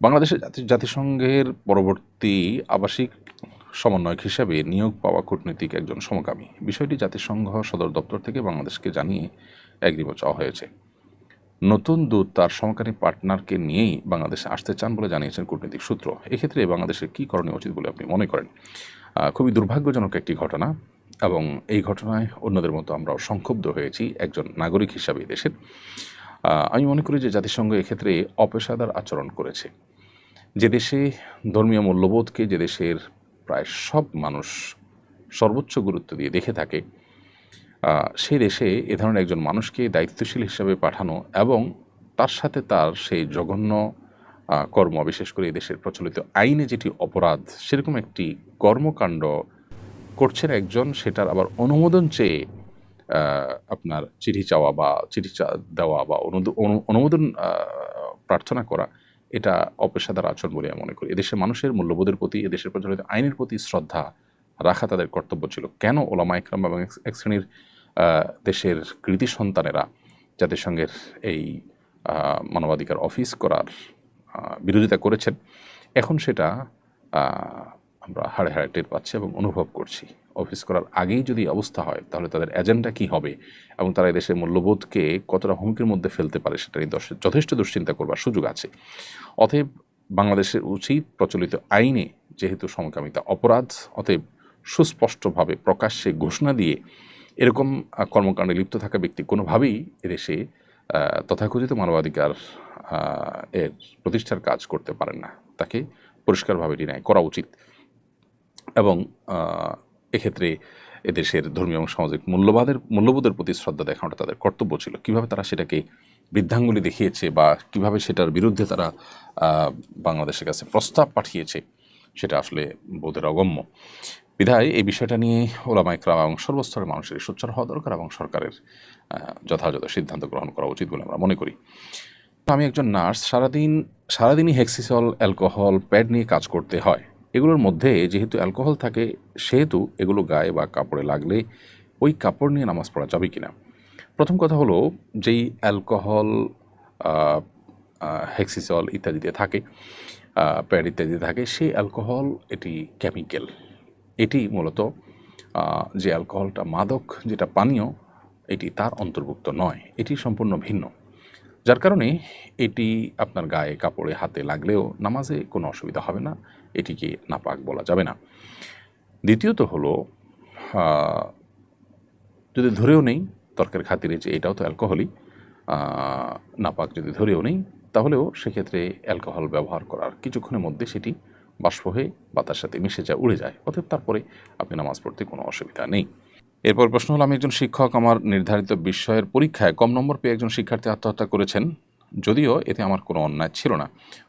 বাংলাদেশের জাতি জাতিসংঘের পরবর্তী আবাসিক সমন্বয়ক হিসেবে নিয়োগ পাওয়া কূটনীতিক একজন সমকামী। বিষয়টি জাতিসংঘ সদর দপ্তর থেকে বাংলাদেশকে জানিয়ে একদিবস চাওয়া হয়েছে। নতুন দূত তার সমকামী পার্টনারকে নিয়েই বাংলাদেশে আসতে চান বলে জানিয়েছেন কূটনীতিক সূত্র। এক্ষেত্রে বাংলাদেশের কী করণীয় উচিত বলে আপনি মনে করেন? খুবই দুর্ভাগ্যজনক একটি ঘটনা এবং এই ঘটনায় অন্যদের মতো আমরাও সংক্ষুব্ধ হয়েছি একজন নাগরিক হিসাবে দেশের। আমি মনে করি যে জাতিসংঘ এক্ষেত্রে অপেশাদার আচরণ করেছে। যে দেশে ধর্মীয় মূল্যবোধকে যে দেশের প্রায় সব মানুষ সর্বোচ্চ গুরুত্ব দিয়ে দেখে থাকে সে দেশে এ ধরনের একজন মানুষকে দায়িত্বশীল হিসাবে পাঠানো এবং তার সাথে তার সেই জঘন্য কর্ম, বিশেষ করে দেশের প্রচলিত আইনে যেটি অপরাধ, সেরকম একটি কর্মকাণ্ড করছেন একজন, সেটার আবার অনুমোদন চেয়ে আপনার চিঠি চাওয়া বা চিঠি দেওয়া বা অনুমোদন প্রার্থনা করা এটা অপেশাদার আচরণ বলে আমি মনে করি। এদেশের মানুষের মূল্যবোধের প্রতি, এদেশের প্রচলিত আইনের প্রতি শ্রদ্ধা রাখা তাদের কর্তব্য ছিল। কেন ওলামা ইকরাম এবং এক- শ্রেণির দেশের কৃতি সন্তানেরা জাতিসংঘের এই মানবাধিকার অফিস করার বিরোধিতা করেছেন, এখন সেটা আমরা হাড়ে হাড়ে টের পাচ্ছি এবং অনুভব করছি। অফিস করার আগেই যদি অবস্থা হয়, তাহলে তাদের এজেন্ডা কী হবে? এবং তারা এদেশের মূল্যবোধকে কতটা হুমকির মধ্যে ফেলতে পারে সেটা নিয়ে দশ- যথেষ্ট দুশ্চিন্তা করবার সুযোগ আছে। অতএব বাংলাদেশের উচিত প্রচলিত আইনে যেহেতু সমকামিতা অপরাধ, অতএব সুস্পষ্টভাবে প্রকাশ্যে ঘোষণা দিয়ে এরকম কর্মকাণ্ডে লিপ্ত থাকা ব্যক্তি কোনোভাবেই এদেশে তথাকথিত মানবাধিকার এর প্রতিষ্ঠার কাজ করতে পারেন না। তাকে পরিষ্কারভাবে ডিনাই করা উচিত। এবং এক্ষেত্রে এদেশের ধর্মীয় এবং সামাজিক মূল্যবাদের, মূল্যবোধের প্রতি শ্রদ্ধা দেখানোটা তাদের কর্তব্য ছিল। কীভাবে তারা সেটাকে বৃদ্ধাঙ্গুলি দেখিয়েছে বা কীভাবে সেটার বিরুদ্ধে তারা বাংলাদেশের কাছে প্রস্তাব পাঠিয়েছে, সেটা আসলে বোধের অগম্য। বিধায় এই বিষয়টা নিয়ে ওলামা ইকরাম এবং সর্বস্তরের মানুষের সোচ্চার হওয়া দরকার এবং সরকারের যথাযথ সিদ্ধান্ত গ্রহণ করা উচিত বলে আমরা মনে করি। আমি একজন নার্স, সারাদিন, সারাদিনই হেক্সিসল, অ্যালকোহল, প্যাড নিয়ে কাজ করতে হয়। এগুলোর মধ্যে যেহেতু অ্যালকোহল থাকে, সেহেতু এগুলো গায়ে বা কাপড়ে লাগলে ওই কাপড় নিয়ে নামাজ পড়া যাবে কি না প্রথম কথা হলো যেই অ্যালকোহল হেক্সিসল ইত্যাদিতে থাকে প্যাড ইত্যাদিতে থাকে, সেই অ্যালকোহল এটি কেমিক্যাল। এটি মূলত যে অ্যালকোহলটা মাদক, যেটা পানীয়, এটি তার অন্তর্ভুক্ত নয়, এটি সম্পূর্ণ ভিন্ন। যার কারণে এটি আপনার গায়ে, কাপড়ে, হাতে লাগলেও নামাজে কোনো অসুবিধা হবে না। এটিকে নাপাক বলা যাবে না। দ্বিতীয়ত হলো যদি ধরেও নেই, তর্কের খাতিরে যে এটাও তো অ্যালকোহলই নাপাক যদি ধরেও নেই, তাহলেও সেক্ষেত্রে অ্যালকোহল ব্যবহার করার কিছুক্ষণের মধ্যে সেটি বাষ্প হয়ে বাতার সাথে মিশে যায়, উড়ে যায়। অতএব তারপরে আপনি নামাজ পড়তে কোনো অসুবিধা নেই। এরপর প্রশ্ন হলো, আমি একজন শিক্ষক, আমার নির্ধারিত বিষয়ের পরীক্ষায় কম নম্বর পেয়ে একজন শিক্ষার্থী আত্মহত্যা করেছেন। যদিও এতে আমার কোনো অন্যায় ছিল না।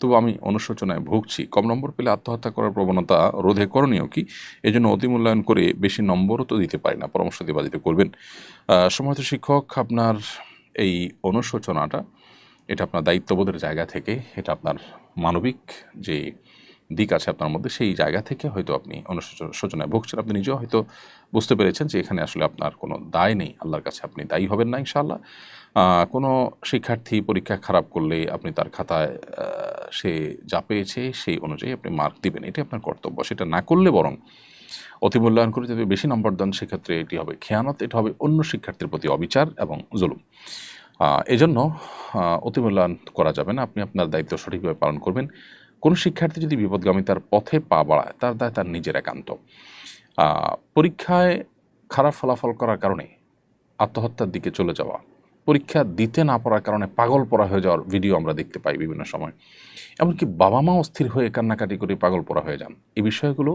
তবু আমি অনুশোচনায় ভুগছি। কম নম্বর পেলে আত্মহত্যা করার প্রবণতা রোধে করণীয় কি? এজন্য অতি মূল্যায়ন করে বেশি নম্বরও তো দিতে পারি না। পরামর্শ দিয়ে বাজিত করবেন। সম্মানিত শিক্ষক, আপনার এই অনুশোচনাটা, এটা আপনার দায়িত্ববোধের জায়গা থেকে, এটা আপনার মানবিক যে দিক আছে আপনার মধ্যে, সেই জায়গা থেকে হয়তো আপনি অনুশোচনায় ভুগছেন। আপনি নিজেও হয়তো বুঝতে পেরেছেন যে এখানে আসলে আপনার কোনো দায় নেই। আল্লাহর কাছে আপনি দায়ী হবেন না ইনশাআল্লাহ। কোনো শিক্ষার্থী পরীক্ষা খারাপ করলে আপনি তার খাতায় সে যা পেয়েছে সেই অনুযায়ী আপনি মার্ক দিবেন। এটি আপনার কর্তব্য। সেটা না করলে বরং অতি মূল্যায়ন করে যদি বেশি নম্বর দেন, সেক্ষেত্রে এটি হবে খেয়ানত, এটা হবে অন্য শিক্ষার্থীর প্রতি অবিচার এবং জুলুম। এজন্য অতি মূল্যায়ন করা যাবে না। আপনি আপনার দায়িত্ব সঠিকভাবে পালন করবেন। কোনো শিক্ষার্থী যদি বিপদগামিতার পথে পা বাড়ায়, তার দায় তার নিজের একান্ত। পরীক্ষায় খারাপ ফলাফল করার কারণে আত্মহত্যার দিকে চলে যাওয়া পরীক্ষা দিতে না পারার কারণে পাগল পড়া হয়ে যাওয়ার ভিডিও আমরা দেখতে পাই বিভিন্ন সময়। এমনকি বাবা মা অস্থির হয়ে কান্নাকাটি করে পাগল পড়া হয়ে যান। এই বিষয়গুলো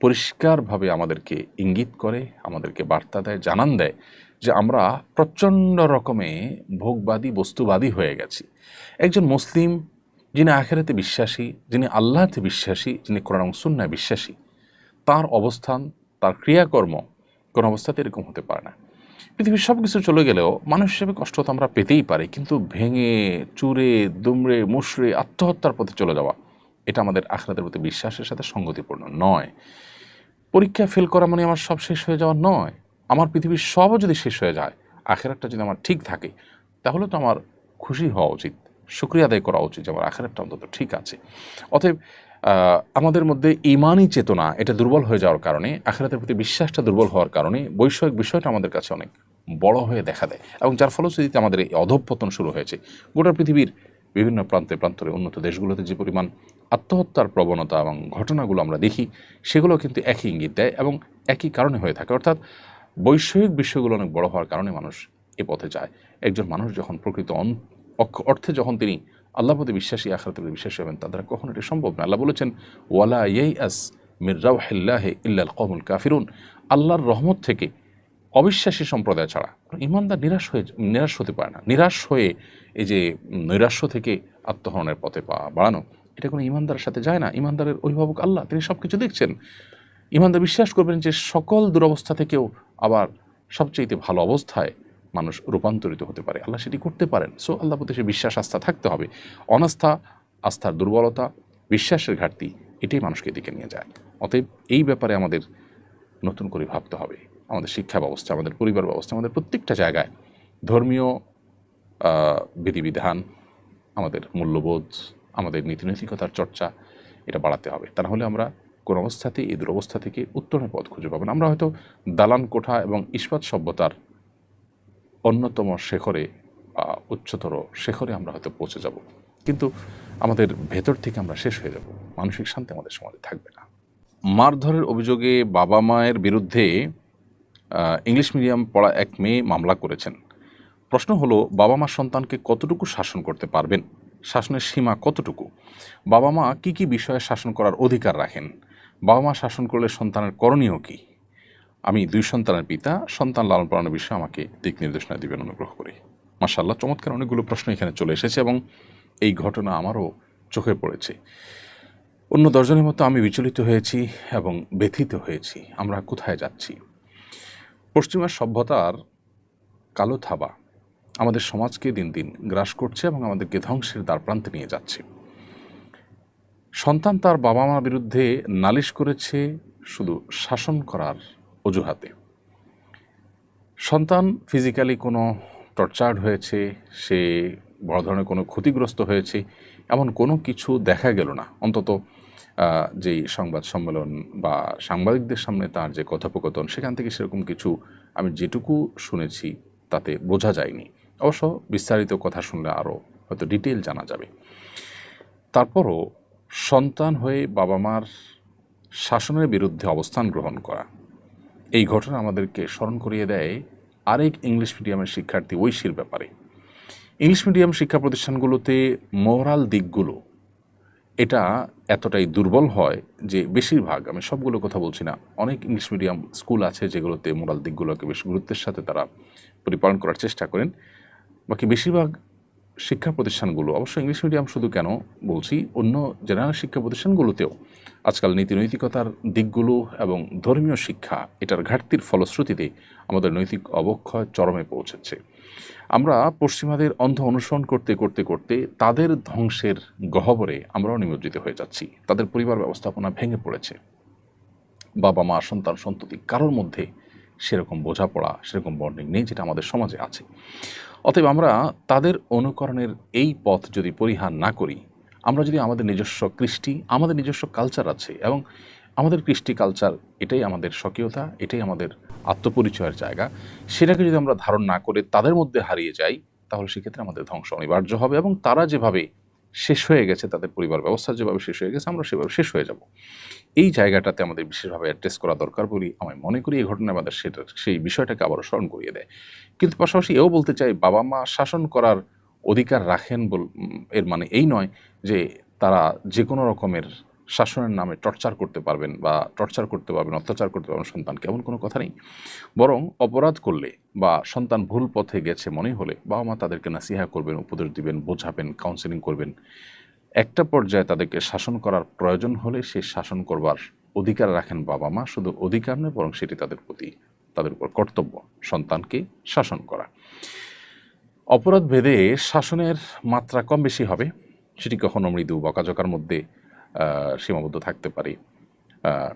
পরিষ্কারভাবে আমাদেরকে ইঙ্গিত করে, আমাদেরকে বার্তা দেয়, জানান দেয় যে আমরা প্রচণ্ড রকমে ভোগবাদী, বস্তুবাদী হয়ে গেছি। একজন মুসলিম যিনি আখেরাতে বিশ্বাসী, যিনি আল্লাহতে বিশ্বাসী, যিনি কোরআন সুন্নায় বিশ্বাসী, তার অবস্থান, তার ক্রিয়াকর্ম কোনো অবস্থাতে এরকম হতে পারে না। পৃথিবীর সব কিছু চলে গেলেও মানুষ হিসেবে কষ্ট তো আমরা পেতেই পারি, কিন্তু ভেঙে, চুরে, দুমড়ে মুশড়ে আত্মহত্যার পথে চলে যাওয়া, এটা আমাদের আখড়াদের প্রতি বিশ্বাসের সাথে সঙ্গতিপূর্ণ নয়। পরীক্ষা ফেল করা মানে আমার সব শেষ হয়ে যাওয়া নয়। আমার পৃথিবীর সবও যদি শেষ হয়ে যায়, আখেরাতটা যদি আমার ঠিক থাকে, তাহলে তো আমার খুশি হওয়া উচিত। শুক্রিয়া আদায় করা উচিত যে আমার আখেরাতটা অন্তত ঠিক আছে। অতএব আমাদের মধ্যে ইমানই চেতনা, এটা দুর্বল হয়ে যাওয়ার কারণে, আখেরাতের প্রতি বিশ্বাসটা দুর্বল হওয়ার কারণে বৈষয়িক বিষয়টা আমাদের কাছে অনেক বড় হয়ে দেখা দেয় এবং যার ফলশ্রুতিতে আমাদের এই অধঃপতন শুরু হয়েছে। গোটা পৃথিবীর বিভিন্ন প্রান্তে প্রান্তরে উন্নত দেশগুলোতে যে পরিমাণ আত্মহত্যার প্রবণতা এবং ঘটনাগুলো আমরা দেখি সেগুলো কিন্তু একই ইঙ্গিত দেয় এবং একই কারণে হয়ে থাকে। অর্থাৎ, বৈষয়িক বিষয়গুলো অনেক বড় হওয়ার কারণে মানুষ এ পথে যায়। একজন মানুষ যখন প্রকৃত অর্থে যখন তিনি আল্লাহ প্রতি বিশ্বাসী, আখরাতের প্রতি বিশ্বাসী হবেন, তার দ্বারা কখনো এটি সম্ভব না। আল্লাহ বলেছেন, ওয়ালা ইয়াই আস মির রাউহিল্লাহে ইল্লাল কমুল কাফিরুন। আল্লাহর রহমত থেকে অবিশ্বাসী সম্প্রদায় ছাড়া ইমানদার নিরাশ হয়ে নিরাশ হতে পারে না। নিরাশ হয়ে এই যে নৈরাশ্য থেকে আত্মহরণের পথে পা বাড়ানো, এটা কোনো ইমানদারের সাথে যায় না। ইমানদারের অভিভাবক আল্লাহ, তিনি সব কিছু দেখছেন। ইমানদার বিশ্বাস করবেন যে সকল দুরবস্থা থেকেও আবার সবচেয়ে ভালো অবস্থায় মানুষ রূপান্তরিত হতে পারে। আল্লাহ সেটি করতে পারেন। সো আল্লাহ প্রতি সে বিশ্বাস, আস্থা থাকতে হবে। অনাস্থা, আস্থার দুর্বলতা, বিশ্বাসের ঘাটতি, এটাই মানুষকে এদিকে নিয়ে যায়। অতএব এই ব্যাপারে আমাদের নতুন করে ভাবতে হবে। আমাদের শিক্ষা ব্যবস্থা, আমাদের পরিবার ব্যবস্থা, আমাদের প্রত্যেকটা জায়গায় ধর্মীয় বিধিবিধান, আমাদের মূল্যবোধ, আমাদের নীতিনৈতিকতার চর্চা, এটা বাড়াতে হবে। তা না হলে আমরা কোন অবস্থাতেই, এই দুরবস্থা থেকে উত্তরণের পথ খুঁজে পাবো না। আমরা হয়তো দালান কোঠা এবং ইস্পাত সভ্যতার অন্যতম শেখরে উচ্চতর শেখরে আমরা হয়তো পৌঁছে যাব। কিন্তু আমাদের ভেতর থেকে আমরা শেষ হয়ে যাব। মানসিক শান্তি আমাদের সমাজে থাকবে না। মারধরের অভিযোগে বাবা মায়ের বিরুদ্ধে ইংলিশ মিডিয়াম পড়া এক মেয়ে মামলা করেছেন। প্রশ্ন হলো, বাবা মা সন্তানকে কতটুকু শাসন করতে পারবেন? শাসনের সীমা কতটুকু? বাবা মা কী কী বিষয়ে শাসন করার অধিকার রাখেন? বাবা মা শাসন করলে সন্তানের করণীয় কী? আমি দুই সন্তানের পিতা, সন্তান লালন পালনের বিষয়ে আমাকে দিক নির্দেশনা দিবেন, অনুগ্রহ করে। মাসাল্লাহ চমৎকার অনেকগুলো প্রশ্ন এখানে চলে এসেছে এবং এই ঘটনা আমারও চোখে পড়েছে। অন্য দশজনের মতো আমি বিচলিত হয়েছি এবং ব্যথিত হয়েছি। আমরা কোথায় যাচ্ছি? পশ্চিমা সভ্যতার কালো থাবা আমাদের সমাজকে দিন দিন গ্রাস করছে এবং আমাদেরকে ধ্বংসের দ্বার প্রান্তে নিয়ে যাচ্ছে। সন্তান তার বাবা মার বিরুদ্ধে নালিশ করেছে, শুধু শাসন করার অজুহাতে। সন্তান ফিজিক্যালি কোনো টর্চার্ড হয়েছে, সে বড় ধরনের কোনো ক্ষতিগ্রস্ত হয়েছে, এমন কোনো কিছু দেখা গেল না। অন্তত যেই সংবাদ সম্মেলন বা সাংবাদিকদের সামনে তার যে কথোপকথন, সেখান থেকে সেরকম কিছু আমি যেটুকু শুনেছি, তাতে বোঝা যায়নি। অবশ্য বিস্তারিত কথা শুনলে আরও হয়তো ডিটেল জানা যাবে। তারপরও সন্তান হয়ে বাবা মার শাসনের বিরুদ্ধে অবস্থান গ্রহণ করা এই ঘটনা আমাদেরকে স্মরণ করিয়ে দেয় আরেক ইংলিশ মিডিয়ামের শিক্ষার্থী ঐশীর ব্যাপারে। ইংলিশ মিডিয়াম শিক্ষা প্রতিষ্ঠানগুলোতে মোরাল দিকগুলো, এটা এতটাই দুর্বল হয় যে বেশিরভাগ, আমি সবগুলো কথা বলছি না, অনেক ইংলিশ মিডিয়াম স্কুল আছে যেগুলোতে মোরাল দিকগুলোকে বেশ গুরুত্বের সাথে তারা পরিপালন করার চেষ্টা করেন। বাকি বেশিরভাগ শিক্ষা প্রতিষ্ঠানগুলো, অবশ্য ইংলিশ মিডিয়াম শুধু কেন বলছি, অন্য জেনারেল শিক্ষা প্রতিষ্ঠানগুলোতেও আজকাল নীতি নৈতিকতার দিকগুলো এবং ধর্মীয় শিক্ষা এটার ঘাটতির ফলশ্রুতিতে আমাদের নৈতিক অবক্ষয় চরমে পৌঁছেছে। আমরা পশ্চিমাদের অন্ধ অনুসরণ করতে করতে করতে তাদের ধ্বংসের গহ্বরে আমরাও নিমজ্জিত হয়ে যাচ্ছি। তাদের পরিবার ব্যবস্থাপনা ভেঙে পড়েছে। বাবা, মা, সন্তান, সন্ততি কারোর মধ্যে সেরকম বোঝাপড়া, সেরকম বন্ডিং নেই যেটা আমাদের সমাজে আছে। অতএব আমরা তাদের অনুকরণের এই পথ যদি পরিহার না করি, আমরা যদি আমাদের নিজস্ব কৃষ্টি, আমাদের নিজস্ব কালচার আছে এবং আমাদের কৃষ্টি কালচার এটাই আমাদের স্বকীয়তা, এটাই আমাদের আত্মপরিচয়ের জায়গা, সেটাকে যদি আমরা ধারণ না করে তাদের মধ্যে হারিয়ে যাই, তাহলে সেক্ষেত্রে আমাদের ধ্বংস অনিবার্য হবে এবং তারা যেভাবে শেষ হয়ে গেছে তাদের পরিবার ব্যবস্থা যেভাবে শেষ হয়ে গেছে, আমরা সেভাবে শেষ হয়ে যাব। এই জায়গাটাতে আমাদের বিশেষভাবে অ্যাড্রেস করা দরকার বলি আমি মনে করি এই ঘটনা আমাদের সেটা, সেই বিষয়টাকে আবারও স্মরণ করিয়ে দেয়। কিন্তু পাশাপাশি এও বলতে চাই, বাবা মা শাসন করার অধিকার রাখেন বল এর মানে এই নয় যে তারা যে কোনো রকমের শাসনের নামে টর্চার করতে পারবেন বা টর্চার করতে পারবেন, অত্যাচার করতে পারবেন সন্তানকে এমন কোনো কথা নেই। বরং অপরাধ করলে বা সন্তান ভুল পথে গেছে মনে হলে বাবা মা তাদেরকে নাসিহা করবেন, উপদেশ দিবেন, বোঝাবেন কাউন্সেলিং করবেন। একটা পর্যায়ে তাদেরকে শাসন করার প্রয়োজন হলে সেই শাসন করবার অধিকার রাখেন বাবা মা, শুধু অধিকার নয়, বরং সেটি তাদের প্রতি, তাদের উপর কর্তব্য, সন্তানকে শাসন করা। অপরাধ ভেদে শাসনের মাত্রা কম বেশি হবে। সেটি কখনো মৃদু বকাঝকার মধ্যে সীমাবদ্ধ থাকতে পারে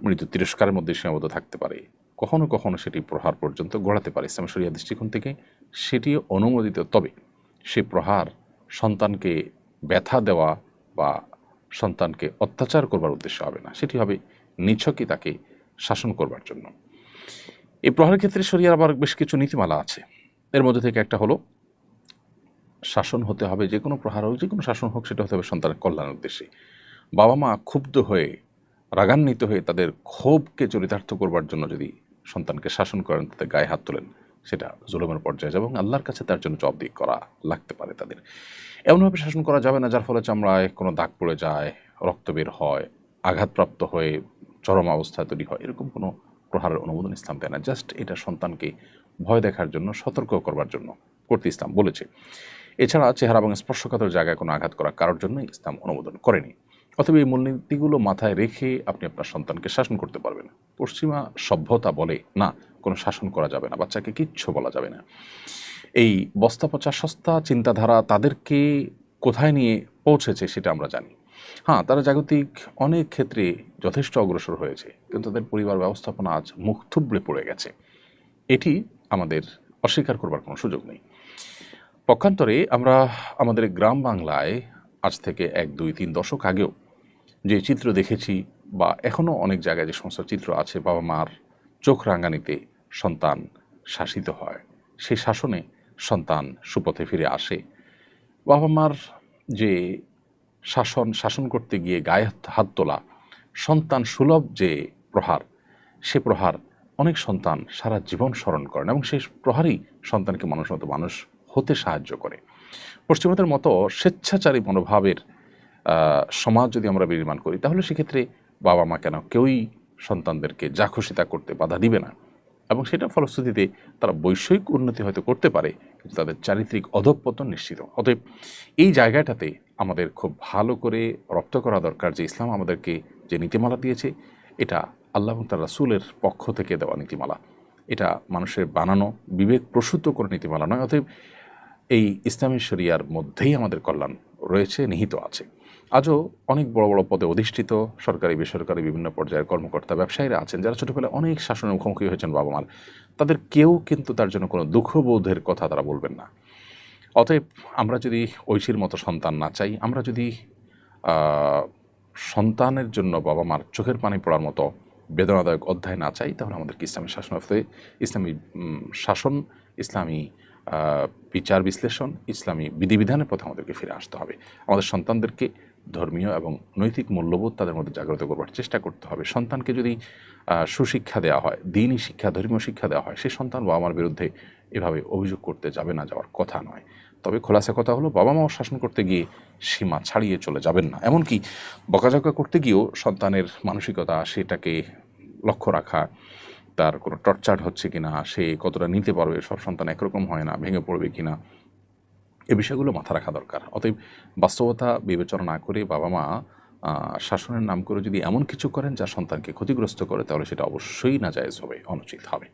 মৃদু তিরস্কারের মধ্যে সীমাবদ্ধ থাকতে পারে। কখনো কখনো সেটি প্রহার পর্যন্ত গড়াতে পারে। ইসলাম শরিয়া দৃষ্টিকোণ থেকে সেটিও অনুমোদিত। তবে সে প্রহার সন্তানকে ব্যথা দেওয়া বা সন্তানকে অত্যাচার করবার উদ্দেশ্য হবে না। সেটি হবে নিছকই তাকে শাসন করবার জন্য। এই প্রহারের ক্ষেত্রে শরিয়ার আবার বেশ কিছু নীতিমালা আছে। এর মধ্যে থেকে একটা হলো, শাসন হতে হবে যে কোনো প্রহার হোক যে কোনো শাসন হোক, সেটা হতে হবে সন্তানের কল্যাণের উদ্দেশ্যে। বাবা মা ক্ষুব্ধ হয়ে, রাগান্বিত হয়ে তাদের ক্ষোভকে চরিতার্থ করবার জন্য যদি সন্তানকে শাসন করেন, তাদের গায়ে হাত তোলেন, সেটা জুলুমের পর্যায়ে যাবে এবং আল্লাহর কাছে তার জন্য জবাবদিহি করা লাগতে পারে তাদের। এমনভাবে শাসন করা যাবে না, যার ফলে চামড়ায় কোনো দাগ পড়ে যায়, রক্ত বের হয়, আঘাতপ্রাপ্ত হয়ে চরম অবস্থা তৈরি হয়, এরকম কোনো প্রহারের অনুমোদন ইসলাম দেয় না। জাস্ট এটা সন্তানকে ভয় দেখার জন্য, সতর্ক করবার জন্য করতে ইসলাম বলেছে। এছাড়া চেহারা এবং স্পর্শকাতর জায়গায় কোনো আঘাত করা কারোর জন্য ইসলাম অনুমোদন করেনি। অথবা এই মূলনীতিগুলো মাথায় রেখে আপনি আপনার সন্তানকে শাসন করতে পারবেন। পশ্চিমা সভ্যতা বলে, না, কোনো শাসন করা যাবে না, বাচ্চাকে কিচ্ছু বলা যাবে না। এই বস্তা পচা সস্তা চিন্তাধারা তাদেরকে কোথায় নিয়ে পৌঁছেছে সেটা আমরা জানি। হ্যাঁ তারা জাগতিক অনেক ক্ষেত্রে যথেষ্ট অগ্রসর হয়েছে, কিন্তু তাদের পরিবার ব্যবস্থাপনা আজ মুখ থুবড়ে পড়ে গেছে। এটি আমাদের অস্বীকার করবার কোনো সুযোগ নেই। পক্ষান্তরে আমরা আমাদের গ্রাম বাংলায় আজ থেকে এক, দুই, তিন দশক আগেও যে চিত্র দেখেছি বা এখনও অনেক জায়গায় যে সমস্ত চিত্র আছে বাবা মার চোখ রাঙানিতে সন্তান শাসিত হয়। সেই শাসনে সন্তান সুপথে ফিরে আসে। বাবা মার যে শাসন শাসন করতে গিয়ে গায়ে হাত- তোলা, সন্তান সুলভ যে প্রহার, সে প্রহার অনেক সন্তান সারা জীবন স্মরণ করেন এবং সেই প্রহারই সন্তানকে মানুষ মতো মানুষ হতে সাহায্য করে। পশ্চিমবঙ্গের মতো স্বেচ্ছাচারী মনোভাবের সমাজ যদি আমরা বিনির্মাণ করি, তাহলে সেক্ষেত্রে বাবা মা কেন কেউই সন্তানদেরকে যা খুশি তা করতে বাধা দিবে না। এবং সেটা ফলশ্রুতিতে তারা বৈষয়িক উন্নতি হয়তো করতে পারে, কিন্তু তাদের চারিত্রিক অধঃপতন নিশ্চিত। অতএব এই জায়গাটাতে আমাদের খুব ভালো করে রপ্ত করা দরকার যে ইসলাম আমাদেরকে যে নীতিমালা দিয়েছে, এটা আল্লাহ তার রাসুলের পক্ষ থেকে দেওয়া নীতিমালা। এটা মানুষের বানানো বিবেক প্রসূত করে নীতিমালা নয়, অতএব এই ইসলামী শরিয়ার মধ্যেই আমাদের কল্যাণ রয়েছে, নিহিত আছে। আজও অনেক বড় বড় পদে অধিষ্ঠিত সরকারি, বেসরকারি বিভিন্ন পর্যায়ের কর্মকর্তা, ব্যবসায়ীরা আছেন যারা ছোটোবেলায় অনেক শাসনের মুখোমুখি হয়েছেন বাবা মার তাদের কেউ কিন্তু তার জন্য কোনো দুঃখবোধের কথা তারা বলবেন না। অতএব আমরা যদি ঐশীর মতো সন্তান না চাই, আমরা যদি সন্তানের জন্য বাবা মার চোখের পানি পড়ার মতো বেদনাদায়ক অধ্যায় না চাই, তাহলে আমাদেরকে ইসলামী শাসন ইসলামী শাসন, ইসলামী বিচার বিশ্লেষণ, ইসলামী বিধিবিধানের পথে আমাদেরকে ফিরে আসতে হবে। আমাদের সন্তানদেরকে ধর্মীয় এবং নৈতিক মূল্যবোধ তাদের মধ্যে জাগ্রত করবার চেষ্টা করতে হবে। সন্তানকে যদি সুশিক্ষা দেওয়া হয়, দিনই শিক্ষা, ধর্মীয় শিক্ষা দেওয়া হয়, সেই সন্তান বাবা মার বিরুদ্ধে এভাবে অভিযোগ করতে যাবে না, যাওয়ার কথা নয়। তবে খোলাসা কথা হলো, বাবা মাও শাসন করতে গিয়ে সীমা ছাড়িয়ে চলে যাবেন না। এমনকি বকাঝকা করতে গিয়েও সন্তানের মানসিকতা সেটাকে লক্ষ্য রাখা, তার কোনো টর্চার হচ্ছে কিনা, সে কতটা নিতে পারবে, সব সন্তান একরকম হয় না, ভেঙে পড়বে কিনা এ বিষয়গুলো মাথা রাখা দরকার। অতএব বাস্তবতা বিবেচনা না করে বাবা মা শাসনের নাম করে যদি এমন কিছু করেন যা সন্তানকে ক্ষতিগ্রস্ত করে, তাহলে সেটা অবশ্যই না হবে, অনুচিত হবে।